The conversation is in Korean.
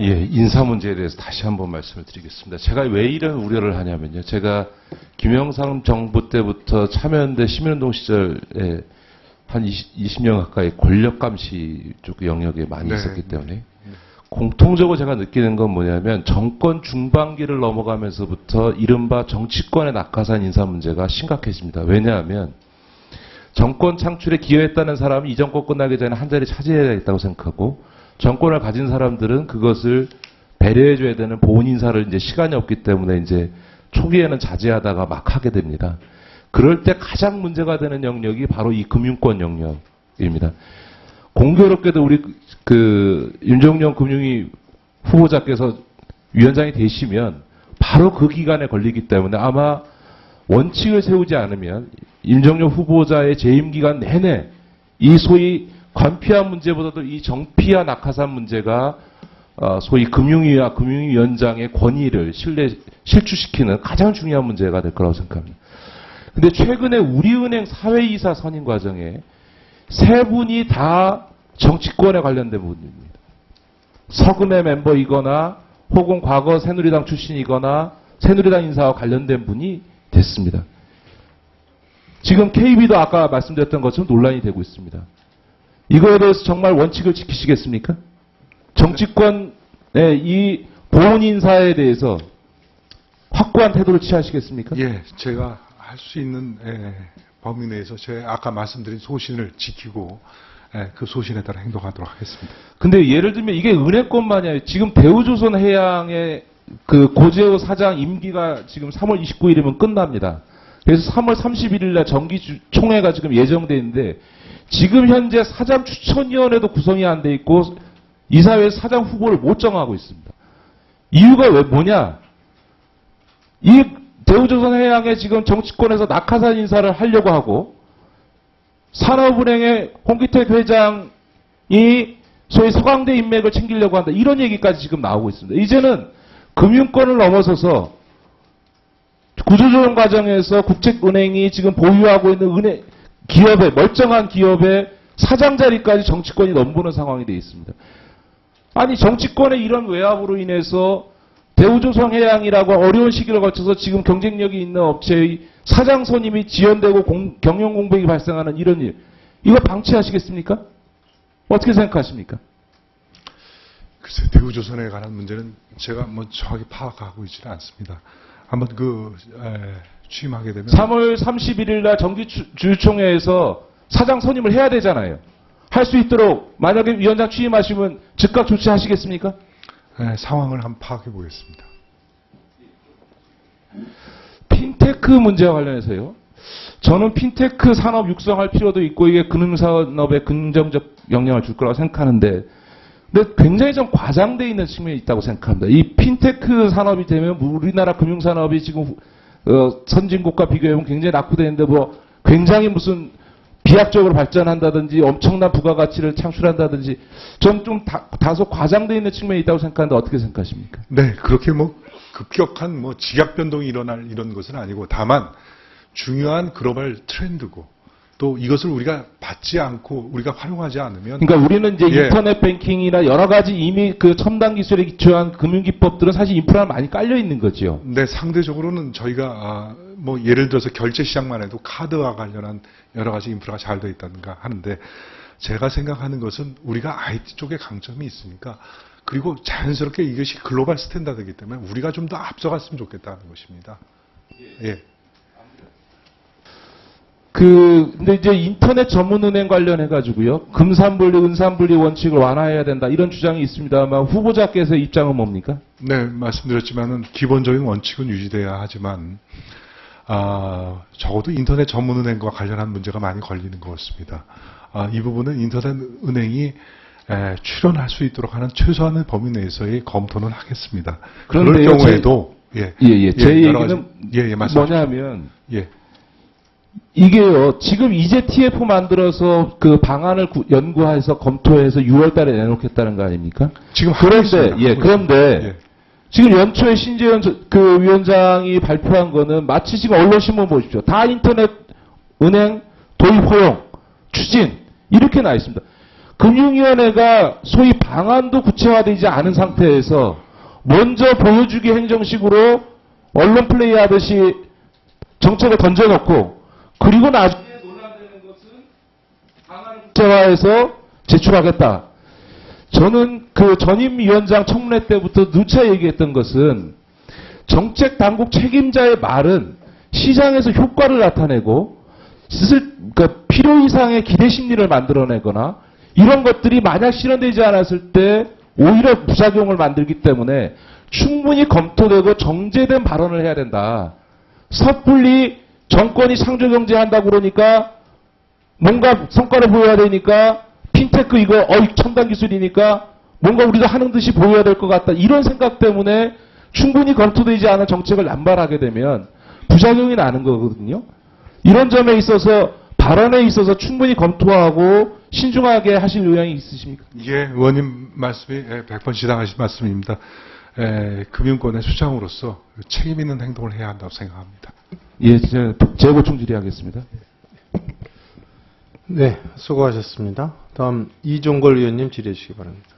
예, 인사 문제에 대해서 다시 한번 말씀을 드리겠습니다. 제가 왜 이런 우려를 하냐면요. 제가 김영삼 정부 때부터 참여연대 시민운동 시절에 한 20, 년 가까이 권력감시 쪽 영역에 많이 네. 있었기 때문에 공통적으로 제가 느끼는 건 뭐냐면 정권 중반기를 넘어가면서부터 이른바 정치권의 낙하산 인사 문제가 심각해집니다. 왜냐하면 정권 창출에 기여했다는 사람이 이 정권 끝나기 전에 한 자리 차지해야 겠다고 생각하고 정권을 가진 사람들은 그것을 배려해줘야 되는 보훈 인사를 이제 시간이 없기 때문에 이제 초기에는 자제하다가 막 하게 됩니다. 그럴 때 가장 문제가 되는 영역이 바로 이 금융권 영역입니다. 공교롭게도 우리 그 윤정령 금융위 후보자께서 위원장이 되시면 바로 그 기간에 걸리기 때문에 아마 원칙을 세우지 않으면 윤정령 후보자의 재임 기간 내내 이 소위 관피아 문제보다도 이 정피아 낙하산 문제가 어, 소위 금융위와 금융위원장의 권위를 신뢰, 실추시키는 가장 중요한 문제가 될 거라고 생각합니다. 근데 최근에 우리은행 사회이사 선임 과정에 세 분이 다 정치권에 관련된 분입니다. 서금의 멤버이거나 혹은 과거 새누리당 출신이거나 새누리당 인사와 관련된 분이 됐습니다. 지금 KB도 아까 말씀드렸던 것처럼 논란이 되고 있습니다. 이거에 대해서 정말 원칙을 지키시겠습니까? 정치권의 이 보훈 인사에 대해서 확고한 태도를 취하시겠습니까? 예, 제가 할 수 있는 예, 범위 내에서 제 아까 말씀드린 소신을 지키고 예, 그 소신에 따라 행동하도록 하겠습니다. 근데 예를 들면 이게 은행권만이 아니에요. 지금 대우조선해양의 그 고재호 사장 임기가 지금 3월 29일이면 끝납니다. 그래서 3월 31일 날 정기 주- 총회가 지금 예정돼 있는데 지금 현재 사장 추천위원회도 구성이 안 돼 있고 이사회 사장 후보를 못 정하고 있습니다. 이유가 왜 뭐냐? 이 대우조선해양에 지금 정치권에서 낙하산 인사를 하려고 하고 산업은행의 홍기택 회장이 소위 서강대 인맥을 챙기려고 한다. 이런 얘기까지 지금 나오고 있습니다. 이제는 금융권을 넘어서서 구조조정 과정에서 국책은행이 지금 보유하고 있는 은행, 기업의, 멀쩡한 기업의 사장 자리까지 정치권이 넘보는 상황이 되어 있습니다. 아니, 정치권의 이런 외압으로 인해서 대우조선해양이라고 어려운 시기를 거쳐서 지금 경쟁력이 있는 업체의 사장 선임이 지연되고 공- 경영 공백이 발생하는 이런 일. 이거 방치하시겠습니까? 어떻게 생각하십니까? 글쎄 대우조선에 관한 문제는 제가 뭐 정확히 파악하고 있지는 않습니다. 한번 그 에, 취임하게 되면 3월 31일 날 정기 주- 주주총회에서 사장 선임을 해야 되잖아요. 할 수 있도록 만약에 위원장 취임하시면 즉각 조치하시겠습니까? 에, 상황을 한번 파악해 보겠습니다. 핀테크 문제와 관련해서요. 저는 핀테크 산업 육성할 필요도 있고 이게 금융산업에 긍정적 영향을 줄 거라고 생각하는데 근데 굉장히 좀 과장돼 있는 측면이 있다고 생각합니다. 이 핀테크 산업이 되면 우리나라 금융산업이 지금 어, 선진국과 비교해보면 굉장히 낙후되는데 뭐 굉장히 무슨 비약적으로 발전한다든지 엄청난 부가가치를 창출한다든지 전좀 다 소 과장돼 있는 측면이 있다고 생각하는데 어떻게 생각하십니까? 네, 그렇게 뭐 급격한 뭐 직약 변동이 일어날 이런 것은 아니고 다만 중요한 글로벌 트렌드고 또 이것을 우리가 받지 않고 우리가 활용하지 않으면 그러니까 우리는 이제 예. 인터넷 뱅킹이나 여러 가지 이미 그 첨단 기술에 기초한 금융 기법들은 사실 인프라가 많이 깔려 있는 거죠. 네, 상대적으로는 저희가 아, 뭐 예를 들어서 결제 시장만 해도 카드와 관련한 여러 가지 인프라가 잘 되어 있다든가 하는데 제가 생각하는 것은 우리가 IT 쪽에 강점이 있으니까 그리고 자연스럽게 이것이 글로벌 스탠다드이기 때문에 우리가 좀 더 앞서갔으면 좋겠다는 것입니다. 예. 그 근데 이제 인터넷 전문 은행 관련해 가지고요. 금산분리, 은산분리 원칙을 완화해야 된다. 이런 주장이 있습니다만 후보자께서 입장은 뭡니까? 네, 말씀드렸지만은 기본적인 원칙은 유지돼야 하지만 아, 적어도 인터넷 전문은행과 관련한 문제가 많이 걸리는 것 같습니다. 아, 이 부분은 인터넷 은행이 에, 출연할 수 있도록 하는 최소한의 범위 내에서의 검토는 하겠습니다. 그럴 그런데요, 경우에도 예, 예, 예. 제 여러 얘기는 예, 예. 뭐냐면 예, 이게요. 지금 이제 TF 만들어서 그 방안을 구- 연구해서 검토해서 6월 달에 내놓겠다는 거 아닙니까? 지금 그런데. 예, 그런데. 예. 지금 연초에 신재현 저- 그 위원장이 발표한 거는 마치 지금 언론신문 보십시오. 다 인터넷 은행 도입 허용 추진 이렇게 나 있습니다. 금융위원회가 소위 방안도 구체화되지 않은 상태에서 먼저 보여주기 행정식으로 언론 플레이 하듯이 정책을 던져놓고 그리고 나중에 논란되는 것은 방안을 구체화해서 제출하겠다. 저는 그 전임 위원장 청문회 때부터 누차 얘기했던 것은 정책 당국 책임자의 말은 시장에서 효과를 나타내고 스슬 그러니까 필요 이상의 기대 심리를 만들어내거나 이런 것들이 만약 실현되지 않았을 때 오히려 부작용을 만들기 때문에 충분히 검토되고 정제된 발언을 해야 된다. 섣불리 정권이 창조경제한다고 그러니까 뭔가 성과를 보여야 되니까 핀테크 이거 어이 첨단 기술이니까 뭔가 우리도 하는 듯이 보여야 될 것 같다. 이런 생각 때문에 충분히 검토되지 않은 정책을 남발하게 되면 부작용이 나는 거거든요. 이런 점에 있어서 발언에 있어서 충분히 검토하고 신중하게 하실 의향이 있으십니까? 예, 의원님 말씀이 100번 지당하신 말씀입니다. 에, 금융권의 수장으로서 책임 있는 행동을 해야 한다고 생각합니다. 예, 제- 재보충 질의하겠습니다. 네, 수고하셨습니다. 다음 이종걸 의원님 질의해 주시기 바랍니다.